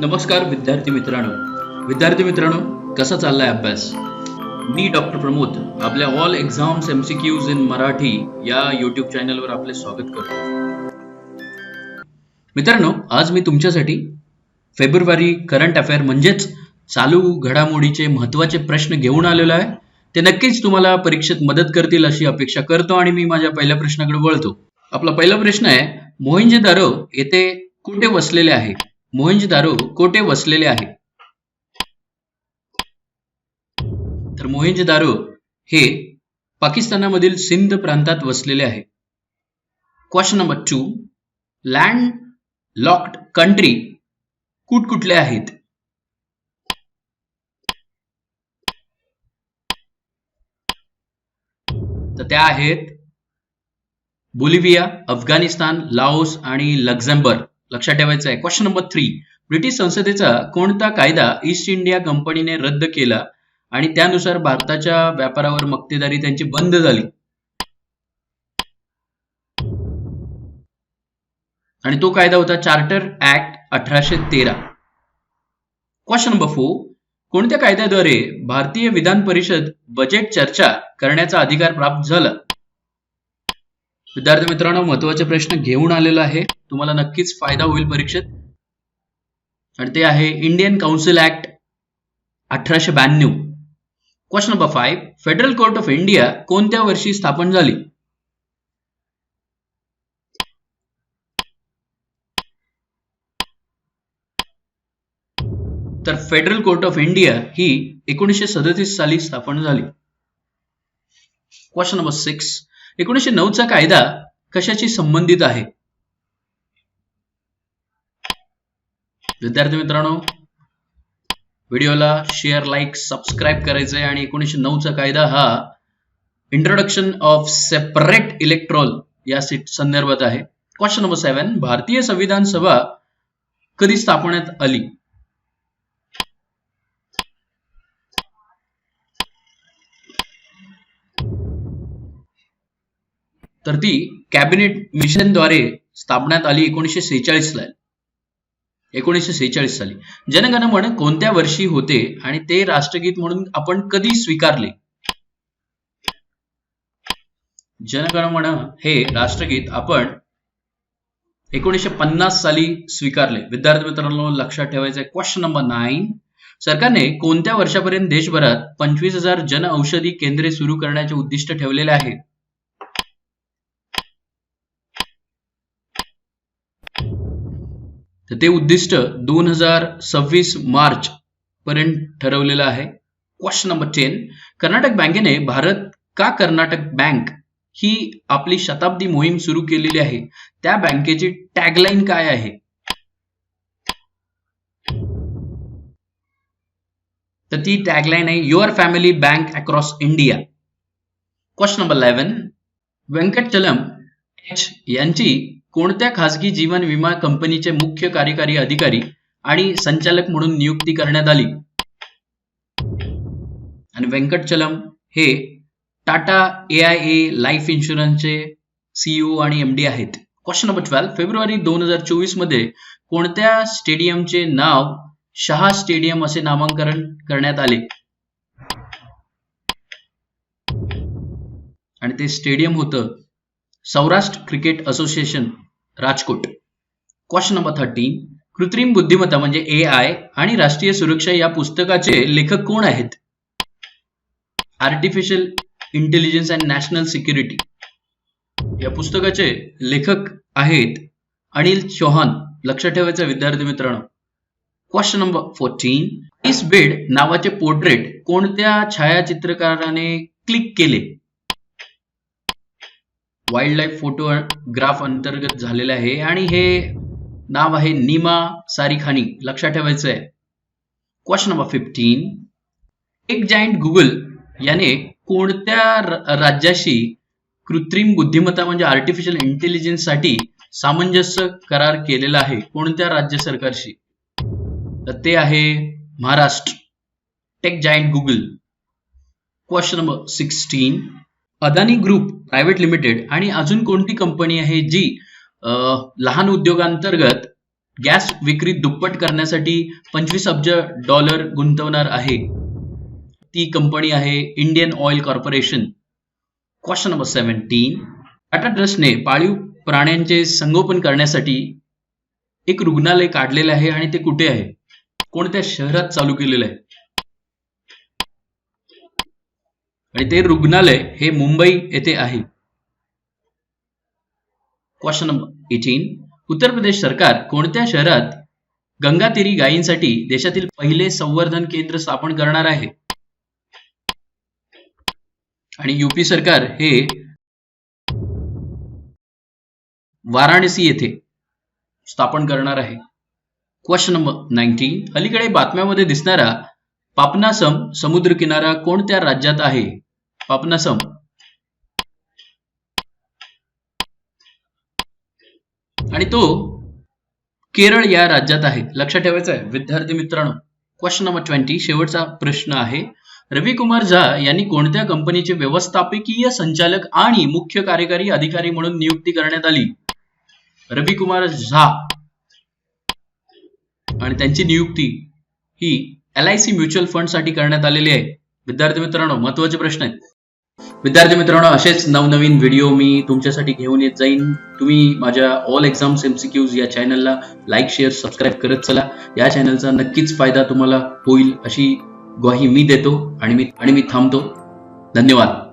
नमस्कार विद्यार्थी मित्रांनो. विद्यार्थी मित्रांनो कसा चाललाय अभ्यास? मी डॉक्टर प्रमोद आपल्या all exams MCQs in Marathi या यूट्यूब चॅनलवर आपले स्वागत करतो. मित्रांनो आज मी तुमच्यासाठी फेब्रुवारी करंट अफेअर म्हणजेच चालू घडामोडीचे महत्त्वाचे प्रश्न घेऊन आलेलो आहे. ते नक्कीच तुम्हाला परीक्षेत मदत करतील अशी अपेक्षा करतो आणि मी माझ्या पहिल्या प्रश्नाकडे वळतो. आपला पहिला प्रश्न आहे मोहिंजोदारो येथे कुठे वसलेले आहे? मोहिंजोदारो कोठे वसलेले आहे? तर मोहिंजोदारो हे पाकिस्तानामधील सिंध प्रांतात वसलेले आहे. Question number two landlocked country कुठकुठल्या आहेत? तर त्या आहेत बोलिव्हिया अफगाणिस्तान लाओस आणि लक्झेंबर्ग लक्षात ठेवायचं आहे क्वेश्चन नंबर थ्री ब्रिटिश संसदेचा कोणता कायदा ईस्ट इंडिया कंपनीने रद्द केला आणि त्यानुसार भारताच्या व्यापारावर मक्तेदारी त्यांची बंद झाली? आणि तो कायदा होता चार्टर ऍक्ट अठराशे तेरा. क्वेश्चन नंबर फोर कोणत्या कायद्याद्वारे भारतीय विधान परिषद बजेट चर्चा करण्याचा अधिकार प्राप्त झाला? विद्यार्थी मित्रांनो महत्त्वाचे प्रश्न घेऊन आलेला आहे. तुम्हाला नक्कीच फायदा होईल परीक्षेत. आणि ते आहे इंडियन काउन्सिल ऍक्ट अठराशे ब्याण्णव. Question number five federal court of India कोणत्या वर्षी स्थापन झाली? तर फेडरल कोर्ट ऑफ इंडिया ही एकोणीसशे सदतीस साली स्थापन झाली. क्वेश्चन नंबर सिक्स एकोणीसशे नऊचा कायदा कशाशी संबंधित आहे? विद्यार्थी मित्रांनो व्हिडिओला शेअर लाईक सबस्क्राईब करायचंय आणि एकोणीसशे नऊचा कायदा हा इंट्रोडक्शन ऑफ सेपरेट इलेक्ट्रॉल या सीट संदर्भात आहे. क्वेश्चन नंबर सेव्हन भारतीय संविधान सभा कधी स्थापण्यात आली? तर ती कॅबिनेट मिशनद्वारे स्थापण्यात आली एकोणीसशे सेहेचाळीस ला एकोणीसशे सेहेचाळीस साली. जनगणमन कोणत्या वर्षी होते आणि ते राष्ट्रगीत म्हणून आपण कधी स्वीकारले? जनगणमन हे राष्ट्रगीत आपण एकोणीसशे पन्नास साली स्वीकारले. विद्यार्थी मित्रांनो लक्षात ठेवायचं आहे क्वेश्चन नंबर नाईन सरकारने कोणत्या वर्षापर्यंत देशभरात पंचवीस हजार जन औषधी केंद्रे सुरू करण्याचे उद्दिष्ट ठेवलेले आहे? तर ते उद्दिष्ट दोन हजार सव्वीस मार्च पर्यंत ठरवलेलं आहे. क्वेश्चन नंबर टेन कर्नाटक बँकेने भारत का कर्नाटक बँक ही आपली शताब्दी मोहीम सुरू केलेली आहे? त्या बँकेची टॅगलाईन काय आहे? तर ती टॅगलाईन आहे your family bank across India question number eleven Venkatachalam H यांची कोणत्या खासगी जीवन विमा कंपनीचे मुख्य कार्यकारी अधिकारी आणि संचालक म्हणून नियुक्ती करण्यात आली? आणि व्यंकटचलम हे Tata A I A life इन्शुरन्सचे सीईओ आणि एमडी आहेत. क्वेश्चन नंबर ट्वेल्व फेब्रुवारी दोन हजार चोवीसमध्ये कोणत्या स्टेडियमचे नाव शहा स्टेडियम असे नामांकन करण्यात आले? आणि ते स्टेडियम होतं Saurashtra cricket association. Rajkot. Question number thirteen कृत्रिम बुद्धिमत्ता म्हणजे ए आय आणि राष्ट्रीय सुरक्षा या पुस्तकाचे लेखक कोण आहेत? Artificial intelligence and national security या पुस्तकाचे लेखक आहेत अनिल चौहान. लक्षात ठेवायचं विद्यार्थी मित्रांनो. Question number fourteen ice bed नावाचे पोर्ट्रेट कोणत्या छायाचित्रकाराने क्लिक केले? वाईल्ड लाईफ फोटोग्राफ अंतर्गत झालेले आहे. आणि हे नाव आहे निमा सारीखानी. लक्षात ठेवायचं आहे क्वेश्चन नंबर फिफ्टीन एक जायंट गुगल याने कोणत्या राज्याशी कृत्रिम बुद्धिमत्ता म्हणजे आर्टिफिशियल इंटेलिजन्ससाठी सामंजस्य करार केलेला आहे? कोणत्या राज्य सरकारशी? तर ते आहे Maharashtra. Tech giant Google question number sixteen Adani group private limited आणि अजून कोणती कंपनी आहे जी लहान उद्योगांतर्गत गॅस विक्री दुप्पट करण्यासाठी पंचवीस अब्ज डॉलर गुंतवणार आहे? ती कंपनी आहे Indian oil corporation. Question number seventeen Tata ट्रस्टने पाळीव प्राण्यांचे संगोपन करण्यासाठी एक रुग्णालय काढलेलं आहे आणि ते कुठे आहे? कोणत्या शहरात चालू केलेलं आहे? आणि ते रुग्णालय हे मुंबई येथे आहे. Question number eighteen Uttar Pradesh सरकार कोणत्या शहरात गंगातीरी गायींसाठी देशातील पहिले संवर्धन केंद्र स्थापन करणार आहे? आणि युपी सरकार हे वाराणसी येथे स्थापन करणार आहे. क्वेश्चन नंबर नाईन्टीन अलीकडे बातम्यामध्ये दिसणारा पापनासम समुद्र किनारा कोणत्या राज्यात आहे? पापनासम आणि तो केरळ या राज्यात आहे. लक्षात ठेवायचं आहे विद्यार्थी मित्रांनो क्वेश्चन नंबर ट्वेंटी शेवटचा प्रश्न आहे. रवी कुमार झा यांनी कोणत्या कंपनीचे व्यवस्थापकीय संचालक आणि मुख्य कार्यकारी अधिकारी म्हणून नियुक्ती करण्यात आली? रवी कुमार झा. आणि त्यांची नियुक्ती ही एल आय सी म्युच्युअल फंडसाठी करण्यात आलेली आहे. विद्यार्थी मित्रांनो महत्त्वाचे प्रश्न आहेत. विद्यार्थी मित्रांनो असेच नवनवीन व्हिडिओ मी तुमच्यासाठी घेऊन येत जाईन. तुम्ही माझ्या ऑल एक्झाम्स एमसीक्यूज या चॅनलला लाईक शेअर सबस्क्राईब करत चला. या चॅनलचा नक्कीच फायदा तुम्हाला होईल अशी ग्वाही मी देतो आणि मी आणि मी थांबतो. धन्यवाद.